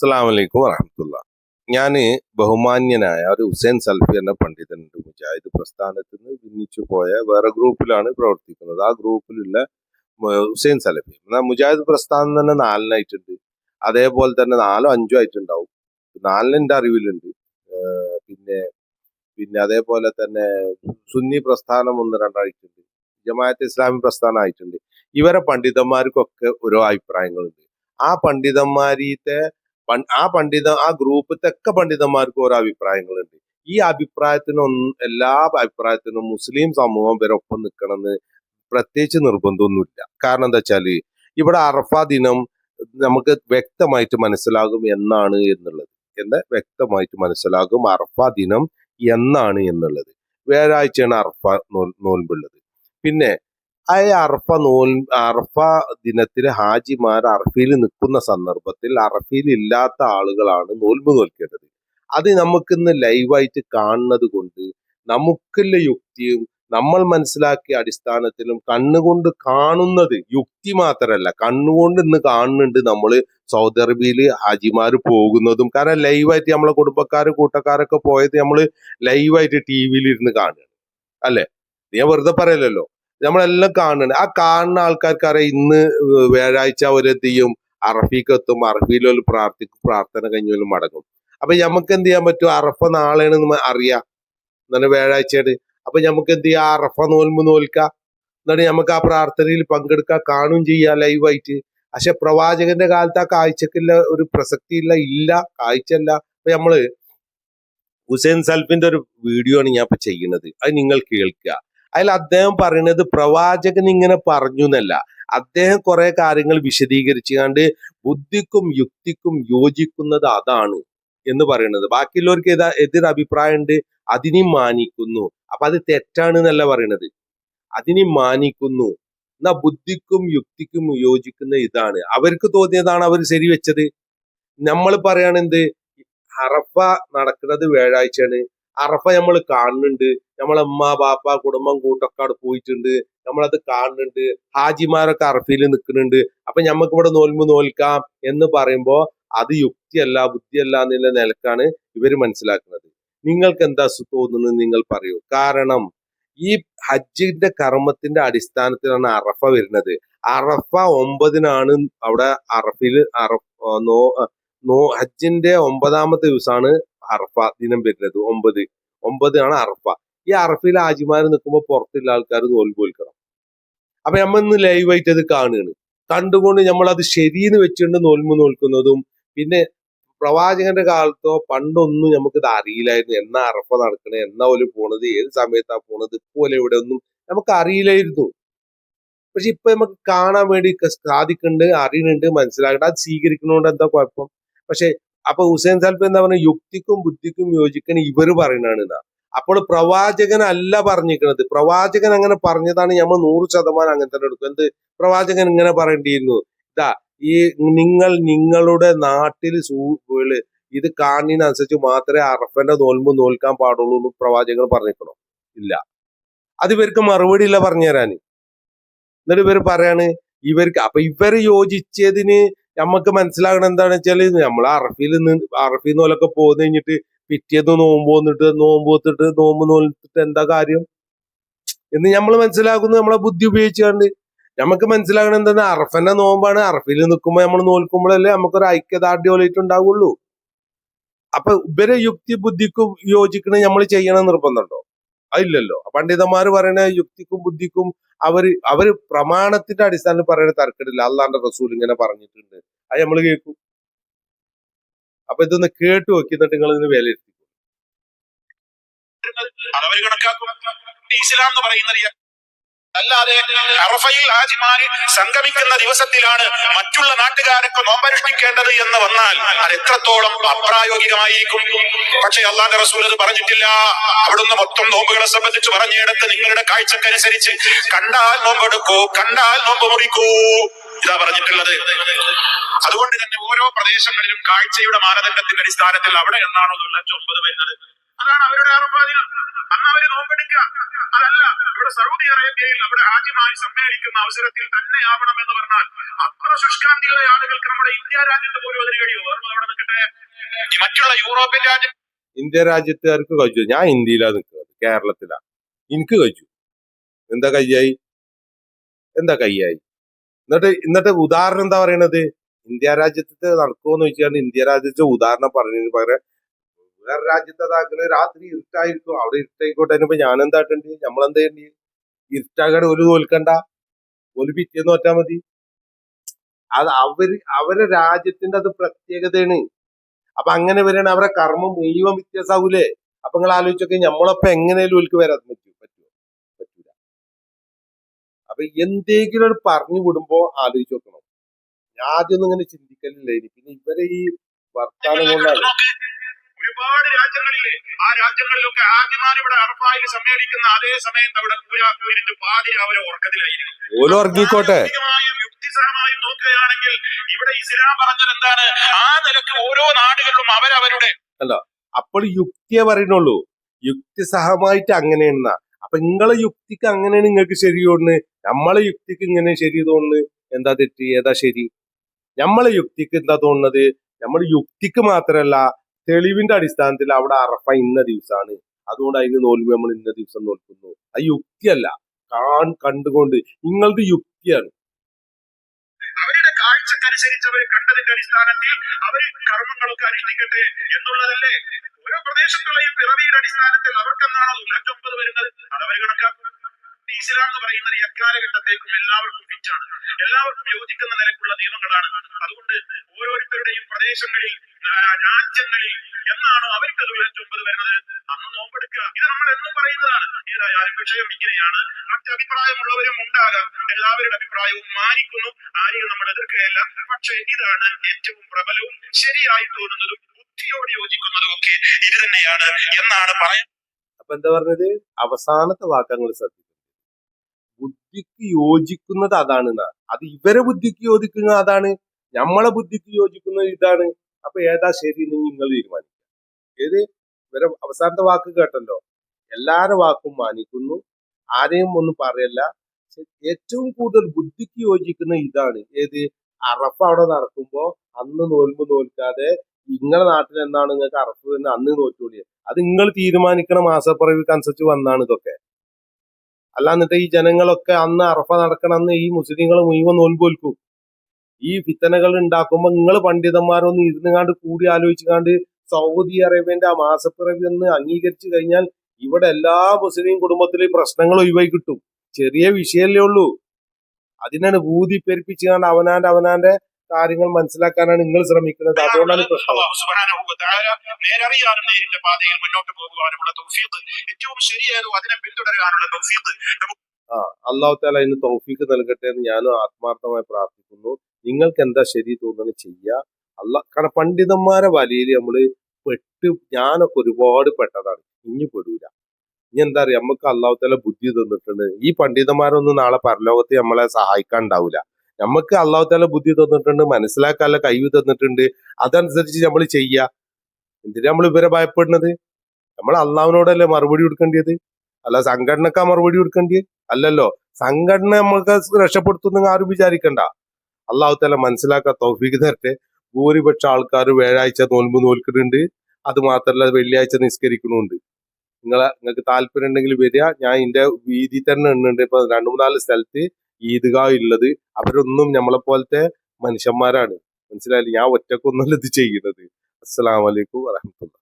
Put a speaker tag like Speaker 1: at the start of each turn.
Speaker 1: അസ്സാം വലൈക്കും വറഹമത്തുള്ള. ഞാൻ ബഹുമാന്യനായ ഒരു ഹുസൈൻ സൽഫി എന്ന പണ്ഡിതനുണ്ട് മുജാഹിദ് പ്രസ്ഥാനത്തിൽ നിന്ന് ഭിന്നിച്ചു പോയ വേറെ ഗ്രൂപ്പിലാണ് പ്രവർത്തിക്കുന്നത്. ആ ഗ്രൂപ്പിലുള്ള ഹുസൈൻ സലഫി. എന്നാൽ മുജാഹിദ് പ്രസ്ഥാനം തന്നെ നാലിനായിട്ടുണ്ട്. അതേപോലെ തന്നെ നാലോ അഞ്ചോ ആയിട്ടുണ്ടാവും. നാലിനെന്റെ അറിവിലുണ്ട്. പിന്നെ പിന്നെ അതേപോലെ തന്നെ സുന്നി പ്രസ്ഥാനം ഒന്ന് രണ്ടായിട്ടുണ്ട്. ജമാഅത്ത് ഇസ്ലാമി പ്രസ്ഥാനം ആയിട്ടുണ്ട്. ഇവരെ പണ്ഡിതന്മാർക്കൊക്കെ ഓരോ അഭിപ്രായങ്ങളുണ്ട്. ആ പണ്ഡിതന്മാരീത്തെ ആ പണ്ഡിത ആ ഗ്രൂപ്പത്തൊക്കെ പണ്ഡിതന്മാർക്ക് ഓരോ അഭിപ്രായങ്ങളുണ്ട്. ഈ അഭിപ്രായത്തിനൊന്ന് എല്ലാ അഭിപ്രായത്തിനും മുസ്ലിം സമൂഹം വരെ ഒപ്പം നിൽക്കണമെന്ന് പ്രത്യേകിച്ച് നിർബന്ധമൊന്നുമില്ല. കാരണം എന്താ വെച്ചാൽ ഇവിടെ അറഫ ദിനം നമുക്ക് വ്യക്തമായിട്ട് മനസ്സിലാകും എന്നാണ് എന്നുള്ളത്. എന്ന് വ്യക്തമായിട്ട് മനസ്സിലാകും അറഫ ദിനം എന്നാണ് എന്നുള്ളത്. വ്യാഴാഴ്ചയാണ് അറഫ നോൽ നോൽമ്പുള്ളത് പിന്നെ ആ അറഫ നോൽ അറഫ ദിനത്തിൽ ഹാജിമാർ അറഫയിൽ നിൽക്കുന്ന സന്ദർഭത്തിൽ അറഫയിൽ ഇല്ലാത്ത ആളുകളാണ് നോൽമ്പ് നോൽക്കേണ്ടത്. അത് നമുക്കിന്ന് ലൈവായിട്ട് കാണുന്നത് കൊണ്ട് നമുക്കുള്ള യുക്തിയും നമ്മൾ മനസ്സിലാക്കിയ അടിസ്ഥാനത്തിലും കണ്ണുകൊണ്ട് കാണുന്നത് യുക്തി മാത്രമല്ല കണ്ണുകൊണ്ട് ഇന്ന് കാണുന്നുണ്ട് നമ്മൾ സൗദി അറേബ്യയിൽ ഹാജിമാർ പോകുന്നതും. കാരണം ലൈവായിട്ട് നമ്മളെ കുടുംബക്കാർ കൂട്ടക്കാരൊക്കെ പോയത് നമ്മൾ ലൈവായിട്ട് ടി വിയിൽ ഇരുന്ന് കാണുകയാണ്. അല്ലേ? ഞാൻ വെറുതെ പറയലല്ലോ. നമ്മളെല്ലാം കാണുന്നുണ്ട്. ആ കാണുന്ന ആൾക്കാർക്കറിയാം ഇന്ന് വ്യാഴാഴ്ച അവരെന്ത് ചെയ്യും? അറഫിക്ക് എത്തും. അറഫിയിൽ ഒരു പ്രാർത്ഥിക്കും. പ്രാർത്ഥന കഴിഞ്ഞാലും മടങ്ങും. അപ്പൊ നമുക്ക് എന്ത് ചെയ്യാൻ പറ്റും? അറഫ നാളെയാണ് നമ്മ- അറിയാം. എന്നാണ് വ്യാഴാഴ്ചയാണ്. അപ്പൊ നമുക്ക് എന്ത് ചെയ്യാം? അറഫ നോൽമ്പ് നോൽക്കാം. എന്നിട്ട് നമുക്ക് ആ പ്രാർത്ഥനയിൽ പങ്കെടുക്കാം. കാണുകയും ചെയ്യാം ലൈവായിട്ട് പക്ഷെ പ്രവാചകന്റെ കാലത്ത് ആ കാഴ്ചക്കുള്ള ഒരു പ്രസക്തിയില്ല ഇല്ല കാഴ്ചയല്ല. അപ്പൊ നമ്മൾ ഹുസൈൻ സൽഫിന്റെ ഒരു വീഡിയോ ആണ് ഞാൻ ഇപ്പൊ ചെയ്യുന്നത്. അത് നിങ്ങൾ കേൾക്കുക. അതിൽ അദ്ദേഹം പറയുന്നത് പ്രവാചകൻ ഇങ്ങനെ പറഞ്ഞു എന്നല്ല. അദ്ദേഹം കുറെ കാര്യങ്ങൾ വിശദീകരിച്ചു വിശദീകരിച്ചുകൊണ്ട് ബുദ്ധിക്കും യുക്തിക്കും യോജിക്കുന്നത് അതാണ് എന്ന് പറയുന്നത് ബാക്കിയുള്ളവർക്ക് ഏതാ എതിർ അഭിപ്രായം ഉണ്ട് അതിനെയും മാനിക്കുന്നു. അപ്പൊ അത് തെറ്റാണ് എന്നല്ല പറയണത്. അതിനെ മാനിക്കുന്നു. എന്നാ ബുദ്ധിക്കും യുക്തിക്കും യോജിക്കുന്ന ഇതാണ്. അവർക്ക് തോന്നിയതാണ് അവർ ശരിവെച്ചത് നമ്മൾ പറയണെന്ത് അറഫ നടക്കുന്നത് വ്യാഴാഴ്ചയാണ്. അറഫ നമ്മൾ കാണുന്നുണ്ട്. നമ്മളെ അമ്മ ബാപ്പ കുടുംബം കൂട്ടൊക്കെ അവിടെ പോയിട്ടുണ്ട്. നമ്മളത് കാണുന്നുണ്ട്. ഹാജിമാരൊക്കെ അറഫയിൽ നിൽക്കുന്നുണ്ട്. അപ്പൊ നമുക്ക് ഇവിടെ നോൽമ്പ് നോൽക്കാം എന്ന് പറയുമ്പോൾ അത് യുക്തിയല്ല ബുദ്ധിയല്ല എന്നുള്ള നിലക്കാണ് ഇവർ മനസ്സിലാക്കുന്നത്. നിങ്ങൾക്ക് എന്താ തോന്നുന്നത് നിങ്ങൾ പറയൂ. കാരണം ഈ ഹജ്ജിന്റെ കർമ്മത്തിന്റെ അടിസ്ഥാനത്തിലാണ് അറഫ വരുന്നത്. അറഫ ഒമ്പതിനാണ് അവിടെ അറഫയിൽ അറഫ് നോ നോ ഹജ്ജിന്റെ ഒമ്പതാമത്തെ ദിവസമാണ് അറഫ ദിനം വരുന്നത്. ഒമ്പത്. ആണ് അറഫ. ഈ അറഫയിൽ ആജിമാര് നിൽക്കുമ്പോൾ പുറത്തുള്ള ആൾക്കാർ നോൽമ്പ് വിൽക്കണം അപ്പൊ നമ്മൾ ഇന്ന് ലൈവായിട്ട് അത് കാണുകയാണ്. കണ്ടുകൊണ്ട് നമ്മൾ അത് ശരിയെന്ന് വെച്ചുകൊണ്ട് നോൽമ്പ് നോൽക്കുന്നതും പിന്നെ പ്രവാചകന്റെ കാലത്തോ പണ്ടൊന്നും നമുക്കിത് അറിയില്ലായിരുന്നു. എന്നാ അറഫ നടക്കണേ എന്നാ ഓൽ പോണത് ഏത് സമയത്താ പോണത് ഇപ്പോലെ ഇവിടെ ഒന്നും നമുക്ക് അറിയില്ലായിരുന്നു പക്ഷെ ഇപ്പൊ നമുക്ക് കാണാൻ വേണ്ടി സാധിക്കുന്നുണ്ട് അറിയുന്നുണ്ട് മനസ്സിലാക്കണ്ട. അത് സ്വീകരിക്കുന്നതുകൊണ്ട് എന്താ കുഴപ്പം? പക്ഷെ അപ്പൊ ഹുസൈൻ സൽഫ് എന്താ പറയുക യുക്തിക്കും ബുദ്ധിക്കും യോജിക്കണ ഇവർ പറയണാണ് ഇതാ. അപ്പോൾ പ്രവാചകൻ അല്ല പറഞ്ഞിരിക്കുന്നത് പ്രവാചകൻ അങ്ങനെ പറഞ്ഞതാണ് നമ്മൾ നൂറ് ശതമാനം അങ്ങനെ തന്നെ എടുക്കും. എന്ത്? പ്രവാചകൻ ഇങ്ങനെ പറയേണ്ടിയിരുന്നു. ഇതാ ഈ നിങ്ങൾ നിങ്ങളുടെ നാട്ടിൽ സൂൾ ഇത് കാണുന്നതിനനുസരിച്ച് മാത്രമേ അറഫന്റെ നോൽമ്പ് നോൽക്കാൻ പാടുള്ളൂ എന്ന് പ്രവാചകൻ പറഞ്ഞിരിക്കണോ? ഇല്ല. അത് ഇവർക്ക് മറുപടി ഇല്ല പറഞ്ഞുതരാന്. എന്നിട്ട് ഇവർ പറയാണ് ഇവർക്ക് അപ്പൊ ഇവർ യോജിച്ചതിന് നമുക്ക് മനസ്സിലാകണം എന്താണെന്ന് വെച്ചാൽ നമ്മൾ അറഫിൽ നിന്ന് അറഫിൽ നോലൊക്കെ പോന്നു കഴിഞ്ഞിട്ട് പിറ്റേന്ന് നോമ്പ് വന്നിട്ട് നോമ്പ് വത്തിട്ട് നോമ്പ് നോലിട്ട് എന്താ കാര്യം? എന്ന് നമ്മൾ മനസ്സിലാക്കുന്നു നമ്മളെ ബുദ്ധി ഉപയോഗിച്ചുകൊണ്ട് നമുക്ക് മനസ്സിലാകണം എന്താണ്? അറഫന്റെ നോമ്പാണ്. അറഫിൽ നിൽക്കുമ്പോൾ നമ്മൾ നോൽക്കുമ്പോഴല്ലേ നമുക്കൊരു ഐക്യദാർഢ്യമായിട്ട് ഉണ്ടാവുള്ളൂ. അപ്പൊ ഇവരെ യുക്തി ബുദ്ധിക്കും യോജിക്കണ നമ്മൾ ചെയ്യണം നിർബന്ധമുണ്ടോ? അതില്ലല്ലോ പണ്ഡിതന്മാർ പറയണ യുക്തിക്കും ബുദ്ധിക്കും അവർ അവർ പ്രമാണത്തിന്റെ അടിസ്ഥാനത്തിൽ പറയുന്ന തർക്കടില്ല അള്ളാന്റെ റസൂൽ ഇങ്ങനെ പറഞ്ഞിട്ടുണ്ട്. അത് നമ്മൾ കേൾക്കും. അപ്പൊ ഇതൊന്ന് കേട്ടു നോക്കി എന്നിട്ട് നിങ്ങൾ ഇതിന് വിലയിരുത്തി
Speaker 2: അതവര് കണക്കാക്കും അല്ലാതെ സംഗമിക്കുന്ന ദിവസത്തിലാണ് മറ്റുള്ള നാട്ടുകാരൊക്കെ നോമ്പനുഷ്ഠിക്കേണ്ടത് എന്ന് വന്നാൽ അത് എത്രത്തോളം അപ്രായോഗികമായിരിക്കും. പക്ഷെ അള്ളാന്റെ റസൂൽ അത് പറഞ്ഞിട്ടില്ല. അവിടുന്ന് മൊത്തം നോമ്പുകളെ സംബന്ധിച്ച് പറഞ്ഞിടത്ത് നിങ്ങളുടെ കാഴ്ചക്കനുസരിച്ച് കണ്ടാൽ നോമ്പെടുക്കൂ കണ്ടാൽ നോമ്പ് മുറിക്കൂ. ഇതാ പറഞ്ഞിട്ടുള്ളത്. അതുകൊണ്ട് തന്നെ ഓരോ പ്രദേശങ്ങളിലും കാഴ്ചയുടെ മാനദണ്ഡത്തിന്റെ അടിസ്ഥാനത്തിൽ അവിടെ എന്നാണോ നുള്ളഞ്ച് ഒമ്പത് വരുന്നത്? അതാണ് അവരുടെ അറഫാ ദിനം അന്ന് അവർ നോമ്പെടുക്കുക. അതല്ല ഇവിടെ സൗദി അറേബ്യയിൽ അവിടെ ആദ്യമായി സമ്മേളിക്കുന്ന അവസരത്തിൽ തന്നെ ആവണം എന്ന് പറഞ്ഞാൽ അത്ര ശുഷ്കാന്തിയുള്ള ആളുകൾക്ക് നമ്മുടെ ഇന്ത്യ രാജ്യത്ത് പോലും അതിന് കഴിയുമോ? ഓർമ്മ അവിടെ നിൽക്കട്ടെ. മറ്റുള്ള യൂറോപ്യൻ രാജ്യം
Speaker 1: ഇന്ത്യ രാജ്യത്തുകാർക്ക് കഴിച്ചു. ഞാൻ ഇന്ത്യയിലാണ് നിൽക്കുന്നത് കേരളത്തിലാ. എനിക്ക് കഴിച്ചു. എന്താ കയ്യായി? എന്താ കയ്യായി? എന്നിട്ട് ഇന്നത്തെ ഉദാഹരണം എന്താ പറയണത്? ഇന്ത്യ രാജ്യത്ത് നടക്കുമെന്ന് വെച്ചാൽ ഇന്ത്യ രാജ്യത്തെ ഉദാഹരണം പറഞ്ഞതിന് പകരം വേറെ രാജ്യത്തെ അതാക്കണ രാത്രി ഇരുട്ടായിരിക്കും. അവിടെ ഇരുട്ടായിക്കോട്ടെ. അതിനിപ്പോ ഞാൻ എന്താട്ടുണ്ട് നമ്മളെന്താ ചെയ്യണ്ടി ഇരുട്ടാകാൻ ഒരു തോൽക്കണ്ട ഒരു പിറ്റേന്ന് മതി. അത് അവർ അവരെ രാജ്യത്തിന്റെ അത് പ്രത്യേകതയാണ്. അപ്പൊ അങ്ങനെ വരികയാണ് അവരുടെ കർമ്മം മുഴുവൻ വ്യത്യാസമാവൂലേ അപ്പൊ നിങ്ങൾ ആലോചിച്ചൊക്കെ നമ്മളപ്പോ എങ്ങനെയാലും ഒലിക്ക് വരാൻ പറ്റും. അപ്പൊ എന്തെങ്കിലും ഒരു പറഞ്ഞു വിടുമ്പോ ആലോചിച്ച് നോക്കണം. ഞാൻ ആദ്യമൊന്നും ഇങ്ങനെ ചിന്തിക്കലില്ല. ഇനി പിന്നെ ഇവരെ ഈ വർത്താനം കൊണ്ടാണ്
Speaker 2: ഒരുപാട് രാജ്യങ്ങളില്ലേ ആ രാജ്യങ്ങളിലൊക്കെ ആദ്യമാർ ഇവിടെ അറഫായിൽ സമ്മേളിക്കുന്ന അതേ സമയത്ത് അവിടെ കൂരാക്കിട്ട് പാതി അവരെ
Speaker 1: ഇറങ്ങിക്കോട്ടെ
Speaker 2: യുക്തിസഹമായും നോക്കുകയാണെങ്കിൽ ഇവിടെ ഇസ്ലാം പറഞ്ഞത് എന്താണ്? ആ നിലയ്ക്ക് ഓരോ നാടുകളിലും അവരവരുടെ അല്ല
Speaker 1: അപ്പോൾ യുക്തിയെ പറയുന്നുള്ളൂ. യുക്തിസഹമായിട്ട് അങ്ങനെയാണെന്ന അപ്പൊ നിങ്ങളെ യുക്തിക്ക് അങ്ങനെയാണ് നിങ്ങൾക്ക് ശരി തോന്നുന്നത്? നമ്മളെ യുക്തിക്ക് ഇങ്ങനെ ശരി തോന്നുന്നത്? എന്താ തെറ്റ്? ഏതാ ശരി? നമ്മളെ യുക്തിക്ക് എന്താ തോന്നുന്നത്? നമ്മൾ യുക്തിക്ക് മാത്രമല്ല തെളിവിന്റെ അടിസ്ഥാനത്തിൽ അവിടെ അറഫ ഇന്ന ദിവസമാണ് അതുകൊണ്ട് അതിന് നോൽവ് നമ്മൾ ഇന്ന ദിവസം നോൽക്കുന്നു. അത് യുക്തിയല്ല. കാൺ കണ്ടുകൊണ്ട് നിങ്ങളുടെ യുക്തിയാണ്.
Speaker 2: കാഴ്ചക്കനുസരിച്ച് അവർ കണ്ടതിന്റെ അടിസ്ഥാനത്തിൽ അവർ കർമ്മങ്ങളൊക്കെ അനുഷ്ഠിക്കട്ടെ എന്നുള്ളതല്ലേ? ഓരോ പ്രദേശത്തുള്ളയും പിറവിയുടെ അടിസ്ഥാനത്തിൽ അവർക്കെന്താണോ നൂറ്റമ്പത് വരുന്നത്? അത് അവർ കണക്കാക്കും ഇസ്ലാം എന്ന് പറയുന്നത് എക്കാലഘട്ടത്തേക്കും എല്ലാവർക്കും ഫിറ്റാണ് എല്ലാവർക്കും യോജിക്കുന്ന നിലക്കുള്ള നിയമങ്ങളാണ്. അതുകൊണ്ട് ഓരോരുത്തരുടെയും പ്രദേശങ്ങളിൽ രാജ്യങ്ങളിൽ എന്നാണോ അവർക്ക് ഒമ്പത് വരുന്നത്? അന്ന് നോമ്പെടുക്കുക. ഇത് നമ്മൾ എന്നും പറയുന്നതാണ്. ഏതായാലും വിഷയം ഇങ്ങനെയാണ്. മറ്റ് അഭിപ്രായമുള്ളവരും ഉണ്ടാകാം. എല്ലാവരുടെ അഭിപ്രായവും മാനിക്കുന്നു. ആരെയും നമ്മൾ എതിർക്കുകയല്ല. പക്ഷേ ഇതാണ് ഏറ്റവും പ്രബലവും ശരിയായി തോന്നുന്നതും ബുദ്ധിയോട് യോജിക്കുന്നതും ഒക്കെ ഇത് തന്നെയാണ് എന്നാണ് പറയാൻ
Speaker 1: അപ്പൊ എന്താ പറഞ്ഞത്? അവസാനത്തെ വാക്കങ്ങൾ ശ്രദ്ധിക്കും ബുദ്ധിക്ക് യോജിക്കുന്നത് അതാണ്. അത് ഇവരെ ബുദ്ധിക്ക് യോജിക്കുന്നത് അതാണ് നമ്മളെ ബുദ്ധിക്ക് യോജിക്കുന്നത് ഇതാണ്. അപ്പൊ ഏതാ ശരി എന്ന് നിങ്ങൾ തീരുമാനിക്കുക ഏത്? ഇവരെ അവസാനത്തെ വാക്ക് കേട്ടല്ലോ. എല്ലാരെ വാക്കും മാനിക്കുന്നു. ആരെയും ഒന്നും പറയല്ല. ഏറ്റവും കൂടുതൽ ബുദ്ധിക്ക് യോജിക്കുന്ന ഇതാണ്. ഏത്? അറഫ് അവിടെ നടക്കുമ്പോ അന്ന് നോൽമ്പ് നോൽക്കാതെ നിങ്ങളുടെ നാട്ടിൽ എന്താണ് നിങ്ങൾക്ക് അറഫ് തന്നെ അന്ന് നോറ്റോളിയത് അത് നിങ്ങൾ തീരുമാനിക്കണ മാസപ്പിറവിക്ക് അനുസരിച്ച് വന്നാണ് ഇതൊക്കെ. അല്ലാന്നിട്ട് ഈ ജനങ്ങളൊക്കെ അന്ന് അറഫ നടക്കണമെന്ന് ഈ മുസ്ലിങ്ങൾ മുഴുവൻ നോൽപോൽക്കും. ഈ ഫിത്തനകൾ ഉണ്ടാക്കുമ്പോൾ നിങ്ങൾ പണ്ഡിതന്മാരൊന്ന് ഇരുന്നുകാണ്ട് കൂടി ആലോചിച്ചുകാണ്ട് സൗദി അറേബ്യന്റെ ആ മാസപ്പിറവി ഒന്ന് അംഗീകരിച്ചു കഴിഞ്ഞാൽ ഇവിടെ എല്ലാ മുസ്ലിം കുടുംബത്തിലെയും പ്രശ്നങ്ങൾ ഒഴിവായി കിട്ടും. ചെറിയ വിഷയമല്ലേ ഉള്ളൂ. അതിനാണ് ഭൂതി പെരുപ്പിച്ചുകൊണ്ട് അവനാന്റെ അവനാന്റെ കാര്യങ്ങൾ മനസ്സിലാക്കാനാണ് നിങ്ങൾ ശ്രമിക്കുന്നത്. അതുകൊണ്ടാണ് പ്രശ്നം.
Speaker 2: നേരറിയാനും നേരിന്റെ പാതയിൽ മുന്നോട്ട് പോകുവാനുമുള്ള തൗഫീഖ്. ഏറ്റവും അതിനെ പിന്തുടരാനുള്ള തൗഫീഖ്.
Speaker 1: ആ അള്ളാഹു താല അതിന് തൗഫീക്ക് നൽകട്ടെ എന്ന് ഞാനും ആത്മാർത്ഥമായി പ്രാർത്ഥിക്കുന്നു. നിങ്ങൾക്ക് എന്താ ശരി തോന്നുന്നത് ചെയ്യുക അല്ല കാരണം പണ്ഡിതന്മാരെ വലയിൽ നമ്മൾ പെട്ട് ഞാനൊക്കെ ഒരുപാട് പെട്ടതാണ്. ഇനി പെടൂല. ഇനി എന്താ പറയാ നമുക്ക് അള്ളാഹു താല ബുദ്ധി തന്നിട്ടുണ്ട്. ഈ പണ്ഡിതന്മാരൊന്നും നാളെ പരലോകത്ത് നമ്മളെ സഹായിക്കാൻ ഉണ്ടാവില്ല നമുക്ക് അള്ളാഹു താല ബുദ്ധി തന്നിട്ടുണ്ട് മനസ്സിലാക്കാനുള്ള കഴിവ് തന്നിട്ടുണ്ട്. അതനുസരിച്ച് നമ്മൾ ചെയ്യുക എന്തിനാ നമ്മൾ ഇവരെ ഭയപ്പെടുന്നത്? നമ്മൾ അള്ളാഹുവിനോടല്ലേ മറുപടി കൊടുക്കേണ്ടത് അല്ല സംഘടനക്കാ മറുപടി കൊടുക്കേണ്ടത് അല്ലല്ലോ. സംഘടന നമ്മൾക്ക് രക്ഷപ്പെടുത്തുന്ന ആരും വിചാരിക്കണ്ട. അള്ളാഹു തല മനസ്സിലാക്കാൻ തൗഫീക്ക് തരട്ടെ. ഭൂരിപക്ഷ ആൾക്കാർ വ്യാഴാഴ്ച നോൽമ്പ് നോൽക്കുന്നുണ്ട്. അത് മാത്രല്ല വെള്ളിയാഴ്ച നിസ്കരിക്കണുണ്ട് നിങ്ങളെ നിങ്ങൾക്ക് താല്പര്യം ഉണ്ടെങ്കിൽ വരിക. ഞാൻ ഇതിന്റെ വീതി തന്നെ ഉണ്ട് ഇപ്പൊ രണ്ടു മൂന്നാൽ സ്ഥലത്ത് ഈദ്ഗാ ഉള്ളത് അവരൊന്നും നമ്മളെ പോലത്തെ മനുഷ്യന്മാരാണ്. മനസ്സിലായില്ലേ? ഞാൻ ഒറ്റക്കൊന്നല്ല ഇത് ചെയ്യുന്നത്. അസ്സലാമലൈക്കും വറഹമത്തുള്ള